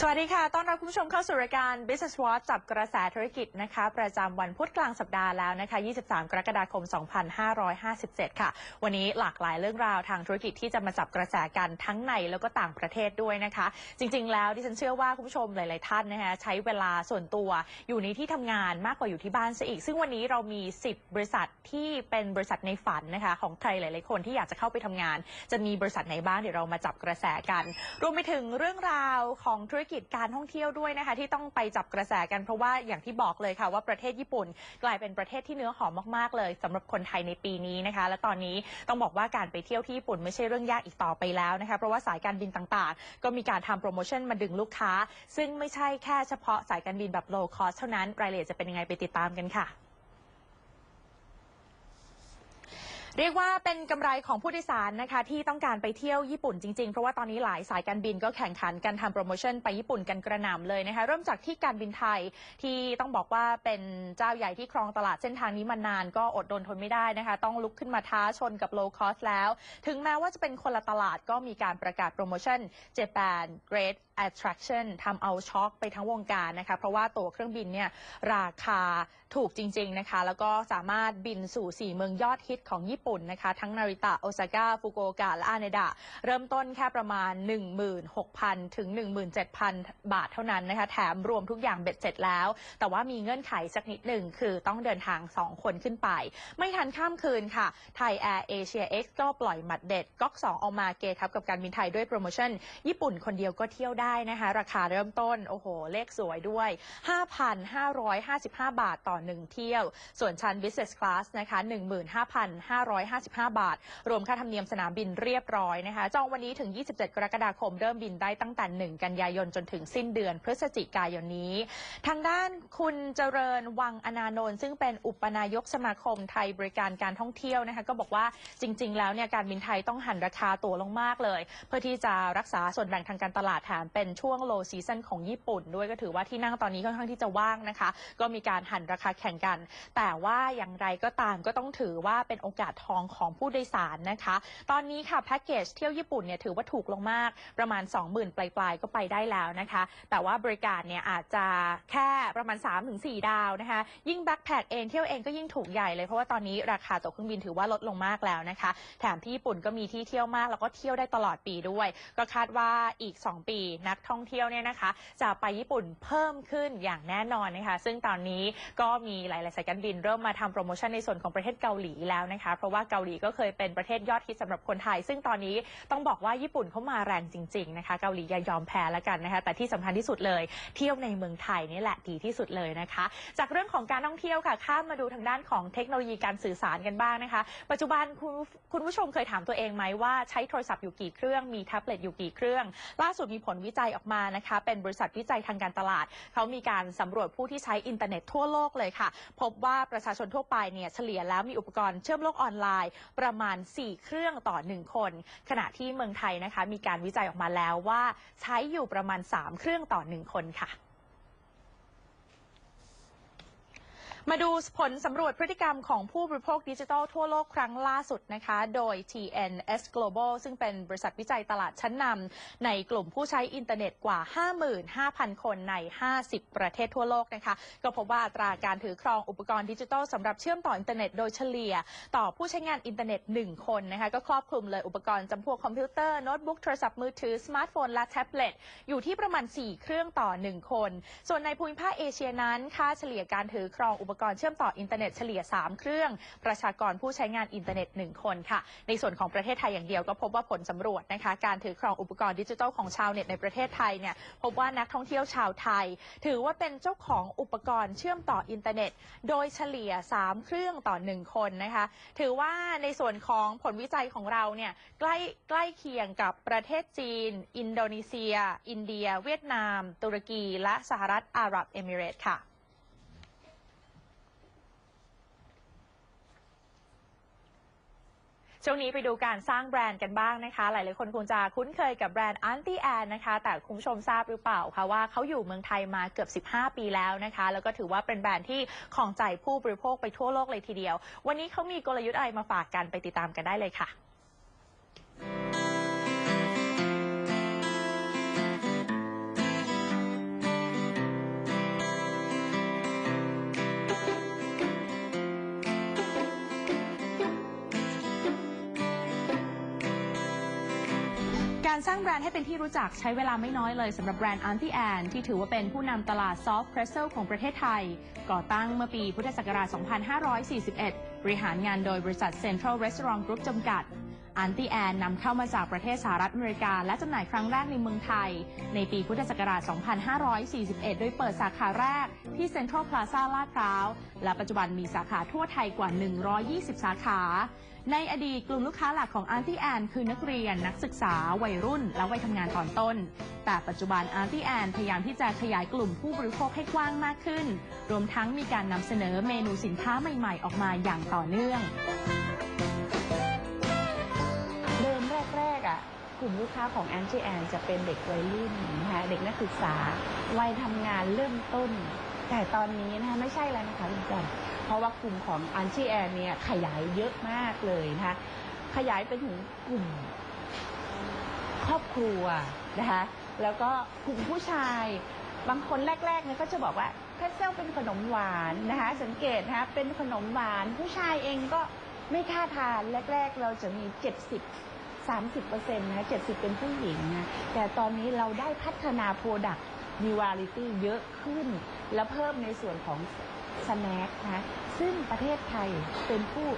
สวัสดีค่ะ ต้อนรับคุณผู้ชมเข้าสู่รายการ Business Watch จับกระแสธุรกิจนะคะ ประจำวันพุธกลางสัปดาห์แล้วนะคะ 23 กรกฎาคม 2557 ค่ะ วันนี้หลากหลายเรื่องราวทางธุรกิจที่จะมาจับกระแสกันทั้งในแล้วก็ต่างประเทศด้วยนะคะ จริง ๆ แล้วดิฉันเชื่อว่าคุณผู้ชมหลาย ๆ ท่านนะคะใช้เวลาส่วนตัวอยู่ในที่ทำงานมากกว่าอยู่ที่บ้านซะอีก ซึ่งวันนี้เรามี 10 บริษัทที่เป็นบริษัทในฝันนะคะของใครหลาย ๆ คนที่อยากจะเข้าไปทำงาน จะมีบริษัทไหนบ้างเดี๋ยวเรามาจับกระแสกัน รวมไปถึงเรื่องราวของธุรกิจการท่องเที่ยวด้วยนะคะ ที่ต้องไปจับกระแสกันเพราะว่าอย่างที่บอกเลยค่ะว่าประเทศญี่ปุ่น กลายเป็นประเทศที่เนื้อหอมมากๆ เลยสำหรับคนไทยในปีนี้นะคะ และตอนนี้ต้องบอกว่าการไปเที่ยวที่ญี่ปุ่นไม่ใช่เรื่องยากอีกต่อไปแล้วนะคะเพราะว่าสายการบินต่างๆ ก็มีการทำโปรโมชั่นมาดึงลูกค้า ซึ่งไม่ใช่แค่เฉพาะสายการบินแบบ low cost เท่านั้นรายละเอียดจะเป็นยังไงไปติดตามกันค่ะ เรียกว่าเป็นกำไรของผู้โดยสารนะคะที่ต้องการไปเที่ยวญี่ปุ่นจริงๆ เพราะว่าตอนนี้หลายสายการบินก็แข่งขันกันทำโปรโมชั่นไปญี่ปุ่นกันกระหน่ำเลยนะคะเริ่มจากที่การบินไทยที่ต้องบอกว่าเป็นเจ้าใหญ่ที่ครองตลาดเส้นทางนี้มานานก็อดรนทนไม่ได้นะคะต้องลุกขึ้นมาท้าชนกับ low cost แล้ว ถึงแม้ว่าจะเป็นคนละตลาดก็มีการประกาศโปรโมชั่น Japan Great Attraction ทำเอาช็อกไปทั้งวงการนะคะ เพราะว่าตั๋วเครื่องบินเนี่ยราคาถูกจริง ๆนะคะ แล้วก็สามารถบินสู่ 4 เมืองยอดฮิตของญี่ปุ่นนะคะทั้งนาริตะโอซาก้าฟุกุโอกะและอาเนดะ เริ่มต้นแค่ประมาณ 16,000 ถึง 17,000 บาทเท่านั้นนะคะแถมรวมทุกอย่างเบ็ดเสร็จแล้ว แต่ว่ามีเงื่อนไขสักนิดหนึ่งคือต้องเดินทาง 2 คนขึ้นไป ไม่ทันข้ามคืนค่ะ ไทยแอร์เอเชียเอ็กซ์ก็ปล่อยหมัดเด็ดก๊อก 2 ออกมาเกทับกับการบินไทยด้วยโปรโมชั่น ญี่ปุ่นคนเดียวก็เที่ยวได้นะคะ ราคาเริ่มต้น โอ้โห เลขสวยด้วย 5,555 บาทต่อ 1 เที่ยว ส่วนชั้น Business Class นะคะ1,555 บาท รวมค่าธรรมเนียมสนามบินเรียบร้อยนะคะ จองวันนี้ถึง 27 กรกฎาคมเริ่มบินได้ตั้งแต่ 1 กันยายนจนถึงสิ้นเดือนพฤศจิกายนนี้ ทางด้านคุณเจริญวังอนานนท์ซึ่งเป็นอุปนายกสมาคมไทยบริการการท่องเที่ยวนะคะก็บอกว่าจริง ๆ แล้วเนี่ยการบินไทยต้องหันราคาตั๋วลงมากเลย เพื่อที่จะรักษาส่วนแบ่งทางการตลาดแถมเป็นช่วง low season ของญี่ปุ่น ด้วยก็ถือว่าที่นั่งตอนนี้ค่อนข้างที่จะว่างนะคะ ก็มีการหันราคาแข่งกัน แต่ว่าอย่างไรก็ตามก็ต้องถือว่าเป็นโอกาสทองของผู้โดยสารนะคะ ตอนนี้ค่ะแพ็กเกจเที่ยวญี่ปุ่นเนี่ยถือว่าถูกลงมากประมาณ 20,000 ปลายๆ ก็ไปได้แล้วนะคะ แต่ว่าบริการเนี่ยอาจจะแค่ประมาณ 3-4 ดาวนะคะ ยิ่งแบ็คแพคเองเที่ยวเองก็ยิ่งถูกใหญ่เลยเพราะว่าตอนนี้ราคาตั๋วเครื่องบินถือว่าลดลงมากแล้วนะคะ แถมที่ญี่ปุ่นก็มีที่เที่ยวมากแล้วก็เที่ยวได้ตลอดปีด้วย ก็คาดว่าอีก 2 ปีนักท่องเที่ยวเนี่ยนะคะ จะไปญี่ปุ่นเพิ่มขึ้นอย่างแน่นอนนะคะ ซึ่งตอนนี้ก็มีหลายๆสายการบินเริ่มมาทำโปรโมชั่นในส่วนของประเทศเกาหลีแล้วนะคะเพราะว่าเกาหลีก็เคยเป็นประเทศยอดฮิตสำหรับคนไทย ซึ่งตอนนี้ต้องบอกว่าญี่ปุ่นเขามาแรงจริง ๆ นะคะ เกาหลีอย่ายอมแพ้แล้วกันนะคะ แต่ที่สำคัญที่สุดเลย เที่ยวในเมืองไทยนี่แหละดีที่สุดเลยนะคะ จากเรื่องของการท่องเที่ยวค่ะ ข้ามมาดูทางด้านของเทคโนโลยีการสื่อสารกันบ้างนะคะ ปัจจุบันคุณคุณผู้ชมเคยถามตัวเองไหมว่าใช้โทรศัพท์อยู่กี่เครื่อง มีแท็บเล็ตอยู่กี่เครื่อง ล่าสุดมีผลวิจัยออกมานะคะ เป็นบริษัทวิจัยทางการตลาด เขามีการสำรวจผู้ที่ใช้อินเทอร์เน็ตทั่วโลกเลยค่ะ พบว่าประชาชนทั่วไปเนี่ยเฉลี่ยแล้วมีอุปกรณ์เชื่อมโลกออนไลน์ประมาณ 4 เครื่องต่อ 1 คน ขณะที่เมืองไทยนะคะมีการวิจัยออกมาแล้วว่าใช้อยู่ประมาณ 3 เครื่องต่อ 1 คนค่ะ มาดูผลสำรวจพฤติกรรมของผู้บริโภคดิจิทัลทั่วโลกครั้งล่าสุดนะคะ โดย TNS Global ซึ่งเป็นบริษัทวิจัยตลาดชั้นนำในกลุ่มผู้ใช้อินเทอร์เน็ตกว่า 55,000 คนใน 50 ประเทศทั่วโลกนะคะ ก็พบว่าอัตราการถือครองอุปกรณ์ดิจิทัลสำหรับเชื่อมต่ออินเทอร์เน็ตโดยเฉลี่ย ต่อผู้ใช้งานอินเทอร์เน็ต 1 คนนะคะก็ครอบคลุมเลยอุปกรณ์จำพวกคอมพิวเตอร์โน้ตบุ๊กโทรศัพท์มือถือสมาร์ทโฟนและแท็บเล็ตอยู่ที่ประมาณ 4 เครื่องต่อ 1 คน ส่วนในภูมิภาคเอเชียนั้นค่าเฉลี่ยการถือครองอุปกรณ์เชื่อมต่ออินเทอร์เน็ตเฉลี่ย 3 เครื่อง ประชากรผู้ใช้งานอินเทอร์เน็ต 1 คนค่ะ ในส่วนของประเทศไทยอย่างเดียวก็พบว่าผลสำรวจนะคะ การถือครองอุปกรณ์ดิจิทัลของชาวเน็ตในประเทศไทยเนี่ยพบว่านักท่องเที่ยวชาวไทย ถือว่าเป็นเจ้าของอุปกรณ์เชื่อมต่ออินเทอร์เน็ต โดยเฉลี่ย 3 เครื่องต่อ 1 คนนะคะ ถือว่าในส่วนของผลวิจัยของเราเนี่ยใกล้ใกล้เคียงกับประเทศจีน อินโดนีเซีย อินเดีย เวียดนาม ตุรกี และสหรัฐอาหรับเอมิเรตส์ค่ะ ช่วงนี้ไปดูการสร้างแบรนด์กันบ้างนะคะ หลายๆคนคงจะคุ้นเคยกับแบรนด์ Aunty Anne นะคะ แต่คุณผู้ชมทราบหรือเปล่าคะว่าเขาอยู่เมืองไทยมาเกือบ 15 ปีแล้วนะคะ แล้วก็ถือว่าเป็นแบรนด์ที่ของใจผู้บริโภคไปทั่วโลกเลยทีเดียว วันนี้เขามีกลยุทธ์อะไรมาฝากกันไปติดตามกันได้เลยค่ะ การสร้างแบรนด์ให้เป็นที่รู้จักใช้เวลาไม่น้อยเลยสำหรับแบรนด์ Auntie Anne ที่ถือว่าเป็นผู้นำตลาดซอฟต์เพรสเซลของประเทศไทย ก่อตั้งเมื่อปีพุทธศักราช 2541 บริหารงานโดยบริษัท Central Restaurant Group จำกัด อันตี้แอนนำเข้ามาจากประเทศสหรัฐอเมริกา และจำหน่ายครั้งแรกในเมืองไทย ในปีพุทธศักราช 2541 โดยเปิดสาขาแรกที่เซ็นทรัลพลาซ่าลาดพร้าว และปัจจุบันมีสาขาทั่วไทยกว่า 120 สาขา ในอดีตกลุ่มลูกค้าหลักของ a อนตี้แอนคือนักเรียน นักศึกษา วัยรุ่น และวัยทำงานตอนต้น แต่ปัจจุบัน a อนตี้แอนพยายามที่จะขยายกลุ่มผู้บริโภคให้กว้างมากขึ้น รวมทั้งมีการนำเสนอเมนูสินค้าใหม่ ๆ ออกมาอย่างต่อเนื่อง กลุ่มลูกค้าของแอนจีแอนจะเป็นเด็กวัยรุ่นนะคะเด็กนักศึกษาวัยทำงานเริ่มต้น แต่ตอนนี้นะคะไม่ใช่แล้วนะคะคุณจอมเพราะว่ากลุ่มของอันจีแอนเนี่ยขยายเยอะมากเลยนะคะขยายไปถึงกลุ่มครอบครัวนะคะแล้วก็กลุ่มผู้ชายบางคนแรกๆเนี่ยก็จะบอกว่าเพรสเซลเป็นขนมหวานนะคะสังเกตนะคะเป็นขนมหวาน ผู้ชายเองก็ไม่กล้าทานแรก ๆ เราจะมี 70 30%นะ70 เป็นผู้หญิงนะ แต่ตอนนี้เราได้พัฒนาโปรดักต์มีวาริตี้เยอะขึ้น และเพิ่มในส่วนของสแน็คนะซึ่งประเทศไทยเป็นผู้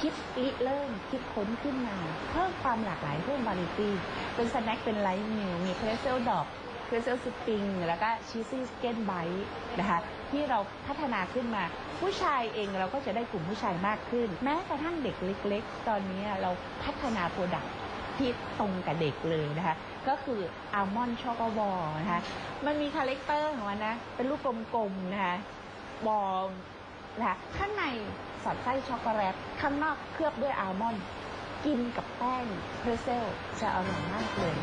คิดริเริ่มคิดค้นขึ้นมา เพิ่มความหลากหลายเพิ่มวาริตี้เป็นสแน็คเป็นไลท์มิลมีเพรสเซลดอกเพรสเซลสปริงแล้วก็ชีสซี่สเกนไบต์นะคะที่เราพัฒนาขึ้นมา ผู้ชายเองเราก็จะได้กลุ่มผู้ชายมากขึ้น แม้กระทั่งเด็กเล็ก ๆ ตอนนี้เราพัฒนาโปรดักต์ ที่ตรงกับเด็กเลยนะคะ ก็คืออัลมอนด์ช็อกโกบอลนะคะ มันมีคาแรคเตอร์ของมันนะ เป็นลูกกลมๆนะคะ บอลนะคะข้างในสอดไส้ช็อกโกแลต ข้างนอกเคลือบด้วยอัลมอนด์ กินกับแป้งเพรสเซลจะอร่อยมากเลย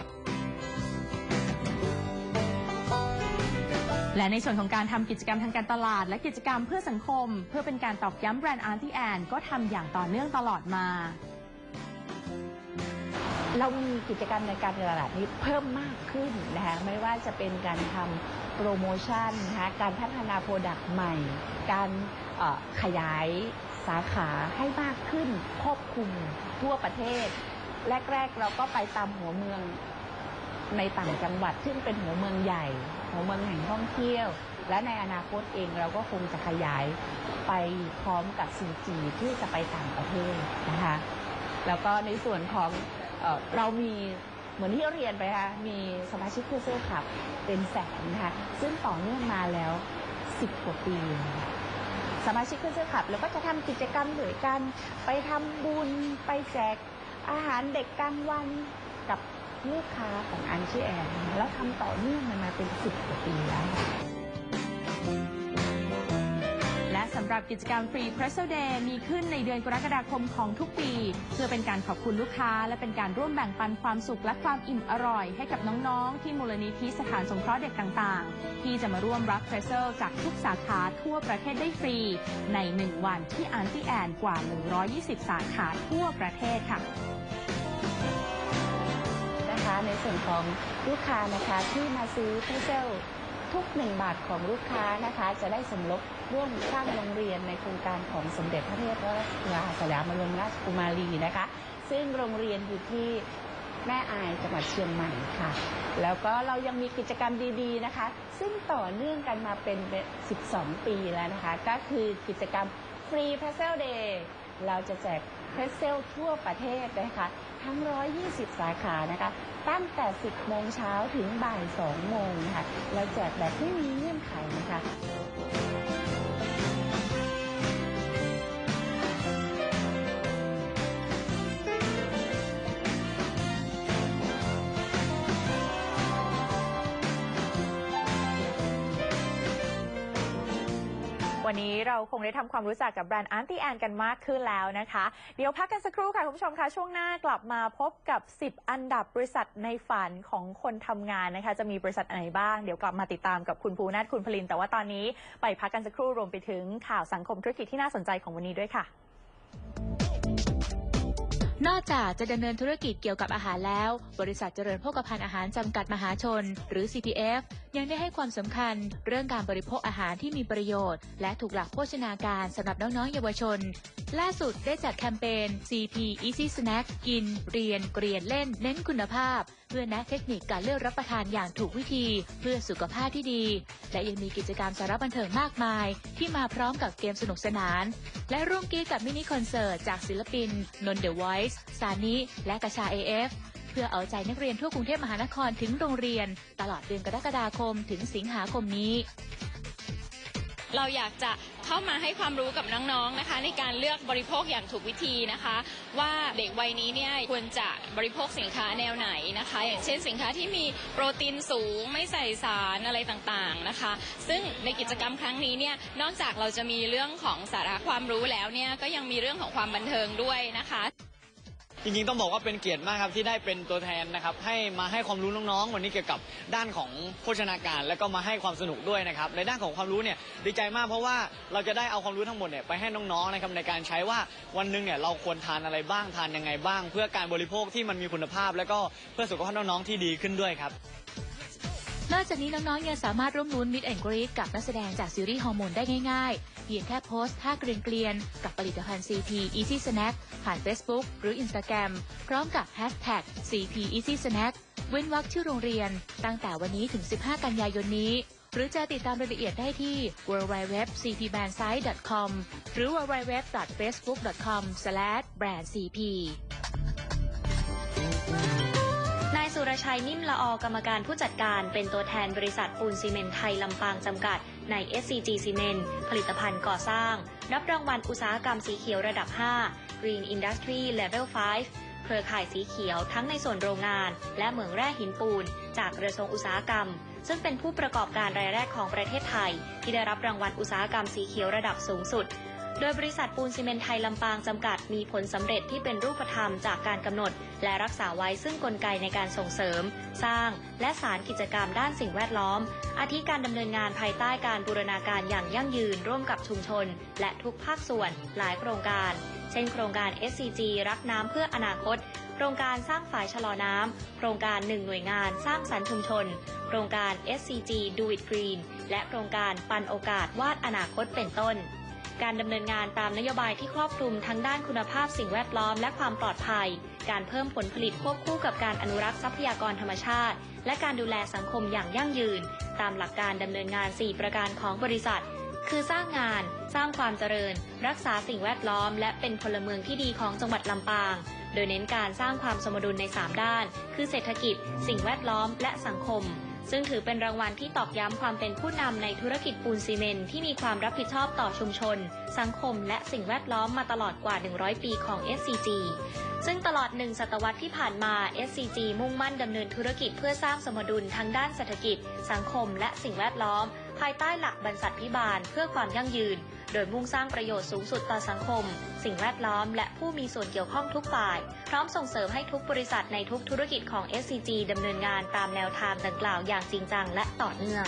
และในส่วนของการทำกิจกรรมทางการตลาด และกิจกรรมเพื่อสังคม เพื่อเป็นการตอกย้ำแบรนด์ Auntie Anne ก็ทำอย่างต่อเนื่องตลอดมา เรามีกิจกรรมในการตลาดนี้เพิ่มมากขึ้นนะคะไม่ว่าจะเป็นการทำโปรโมชั่นนะคะการพัฒนาโปรดักต์ใหม่ การขยายสาขาให้มากขึ้นครอบคลุมทั่วประเทศ แรก ๆ เราก็ไปตามหัวเมืองในต่างจังหวัด ซึ่งเป็นหัวเมืองใหญ่ หัวเมืองแห่งท่องเที่ยว และในอนาคตเองเราก็คงจะขยายไปพร้อมกับ 4G ที่จะไปต่างประเทศนะคะแล้วก็ในส่วนของ เออเรามีเหมือนที่เรียนไปค่ะมีสมาชิกเพื่อเซอร์ขับเป็นแสนนะคะซึ่งต่อเนื่องมาแล้ว 10 กว่าปีนะคะสมาชิกเพื่อเซอร์ขับ แล้วก็จะทำกิจกรรมด้วยกัน ไปทำบุญไปแจกอาหารเด็กกลางวันกับลูกค้าของอันชีแอนนะคะแล้วทำต่อเนื่องมันมาเป็น 10 กว่าปีแล้วค่ะ หรับกิจกรรมฟรี p r e s s o Day มีขึ้นในเดือนกรกฎาคมของทุกปี เพื่อเป็นการขอบคุณลูกค้า และเป็นการร่วมแบ่งปันความสุขและความอิ่มอร่อย ให้กับน้องๆ ที่มูลนิธิสถานสงเคราะห์เด็กต่างๆ ที่จะมาร่วมรับเพรสเซลจากทุกสาขาทั่วประเทศได้ฟรี ใน 1 วันที่อันตี้แอนกว่า 120 สาขาทั่วประเทศค่ะนะคะในส่วนของลูกค้านะคะที่มาซื้อเพรสเซล ทุก 1 บาทของลูกค้านะคะ จะได้สมทบร่วมสร้างโรงเรียนในโครงการของสมเด็จพระเทพรัตนราชสุดาบรมราชกุมารีนะคะ ซึ่งโรงเรียนอยู่ที่แม่อายจังหวัดเชียงใหม่ค่ะ แล้วก็เรายังมีกิจกรรมดีๆนะคะ ซึ่งต่อเนื่องกันมาเป็น 12 ปีแล้วนะคะ ก็คือกิจกรรมฟรีเพรสเซลเดย์เราจะแจกเพรสเซลทั่วประเทศนะคะ ทั้ง 120 สาขานะคะ ตั้งแต่ 10 โมงเช้าถึงบ่าย 2 โมงนะคะเราแจกแบบไม่มีเงื่อนไขนะคะ วันนี้เราคงได้ทำความรู้จักกับแบรนด์อันตี้แอนกันมากขึ้นแล้วนะคะ เดี๋ยวพักกันสักครู่ค่ะคุณผู้ชมคะช่วงหน้ากลับมาพบกับ 10 อันดับบริษัทในฝันของคนทำงานนะคะ จะมีบริษัทไหนบ้าง เดี๋ยวกลับมาติดตามกับคุณภูนาถคุณพลิน แต่ว่าตอนนี้ไปพักกันสักครู่รวมไปถึงข่าวสังคมธุรกิจที่น่าสนใจของวันนี้ด้วยค่ะนอกจากจะดำเนินธุรกิจเกี่ยวกับอาหารแล้ว บริษัทเจริญโภคภัณฑ์อาหารจำกัดมหาชน หรือ CPF ยังได้ให้ความสำคัญเรื่องการบริโภคอาหารที่มีประโยชน์ และถูกหลักโภชนาการสำหรับน้องๆเยาวชน ล่าสุดได้จัดแคมเปญ CP Easy Snack กิน เรียน เกรียนเล่น เน้นคุณภาพ เพื่อแนะเทคนิคการเลือกรับประทานอย่างถูกวิธี เพื่อสุขภาพที่ดี และยังมีกิจกรรมสาระบันเทิงมากมาย ที่มาพร้อมกับเกมสนุกสนาน และร่วมกีกับมินิคอนเสิร์ตจากศิลปินนนเดอะไวส์ซานิและกระชา AF เพื่อเอาใจนักเรียนทั่วกรุงเทพมหานครถึงโรงเรียน ตลอดเดือนกรกฎาคมถึงสิงหาคมนี้ เราอยากจะเข้ามาให้ความรู้กับน้องๆนะคะ ในการเลือกบริโภคอย่างถูกวิธีนะคะ ว่าเด็กวัยนี้เนี่ยควรจะบริโภคสินค้าแนวไหนนะคะ อย่างเช่นสินค้าที่มีโปรตีนสูงไม่ใส่สารอะไรต่างๆนะคะ ซึ่งในกิจกรรมครั้งนี้เนี่ยนอกจากเราจะมีเรื่องของสาระความรู้แล้วเนี่ยก็ยังมีเรื่องของความบันเทิงด้วยนะคะ จริงๆต้องบอกว่าเป็นเกียรติมากครับที่ได้เป็นตัวแทนนะครับให้มาให้ความรู้น้องๆ วันนี้เกี่ยวกับด้านของโภชนาการ แล้วก็มาให้ความสนุกด้วยนะครับในด้านของความรู้เนี่ยดีใจมากเพราะว่าเราจะได้เอาความรู้ทั้งหมดเนี่ยไปให้น้องๆนะครับในการใช้ว่าวันหนึ่งเนี่ยเราควรทานอะไรบ้างทานยังไงบ้าง เพื่อการบริโภคที่มันมีคุณภาพ แล้วก็เพื่อสุขภาพน้องๆที่ดีขึ้นด้วยครับ นอกจากนี้น้องๆยังสามารถร่วมลุ้นมิดแอนกรีดกับนักแสดงจากซีรีส์ฮอร์โมนได้ง่ายๆ เพียงแค่โพสต์ท่าเกรียนๆ กับผลิตภัณฑ์ CP Easy Snack ผ่าน Facebook หรือ Instagram พร้อมกับ Hashtag CP Easy Snack เว้นวรรคชื่อโรงเรียน ตั้งแต่วันนี้ถึง 15 กันยายนนี้ หรือจะติดตามรายละเอียดได้ที่ www.cpbrandsite.com หรือ www.facebook.com/brandcp รชัยนิ่มละออกรรมการผู้จัดการเป็นตัวแทนบริษัทปูนซีเมนต์ไทยลำปางจำกัด ใน SCG ซีเมนต์ผลิตภัณฑ์ก่อสร้าง รับรางวัลอุตสาหกรรมสีเขียวระดับ 5 Green Industry Level 5 เครือข่ายสีเขียวทั้งในส่วนโรงงาน และเหมืองแร่หินปูน จากกระทรวงอุตสาหกรรม ซึ่งเป็นผู้ประกอบการรายแรกของประเทศไทย ที่ได้รับรางวัลอุตสาหกรรมสีเขียวระดับสูงสุด ดยบริษัทปูนซีเมนไทยลำปางจำกัดมีผลสำเร็จที่เป็นรูปธรรมจากการกำหนด และรักษาไว้ซึ่งกลไกในการส่งเสริม สร้าง และสารกิจกรรมด้านสิ่งแวดล้อม อาทิการดำเนินงานภายใต้การบูรณาการอย่างยั่งยืนร่วมกับชุมชน และทุกภาคส่วนหลายโครงการ เช่นโครงการ SCG รักน้ำเพื่ออนาคตโครงการสร้างฝายชะลอน้ำ โครงการหนึ่งหน่วยงานสร้างสรรค์ชุมชน โครงการ SCG Do It Green และโครงการปันโอกาสวาดอนาคตเป็นต้น การดำเนินงานตามนโยบายที่ครอบคลุมทั้งด้านคุณภาพสิ่งแวดล้อมและความปลอดภัย การเพิ่มผลผลิตควบคู่กับการอนุรักษ์ทรัพยากรธรรมชาติ และการดูแลสังคมอย่างยั่งยืน ตามหลักการดำเนินงาน 4 ประการของบริษัท คือสร้างงาน สร้างความเจริญ รักษาสิ่งแวดล้อม และเป็นพลเมืองที่ดีของจังหวัดลำปาง โดยเน้นการสร้างความสมดุลใน 3 ด้าน คือเศรษฐกิจ สิ่งแวดล้อม และสังคม ซึ่งถือเป็นรางวัลที่ตอกย้ำความเป็นผู้นำในธุรกิจปูนซีเมนที่มีความรับผิดชอบต่อชุมชน สังคม และสิ่งแวดล้อมมาตลอดกว่า 100 ปีของ SCG ซึ่งตลอดหนึ่งศตวรรษที่ผ่านมา SCG มุ่งมั่นดำเนินธุรกิจเพื่อสร้างสมดุลทั้งด้านเศรษฐกิจ สังคม และสิ่งแวดล้อมายใต้หลักบรรษัทพิบาลเพื่อความยั่งยืน โดยมุ่งสร้างประโยชน์สูงสุดต่อสังคม สิ่งแวดล้อม และผู้มีส่วนเกี่ยวข้องทุกฝ่าย พร้อมส่งเสริมให้ทุกบริษัทในทุกธุรกิจของ SCG ดำเนินงานตามแนวทางดังกล่าวอย่างจริงจังและต่อเนื่อง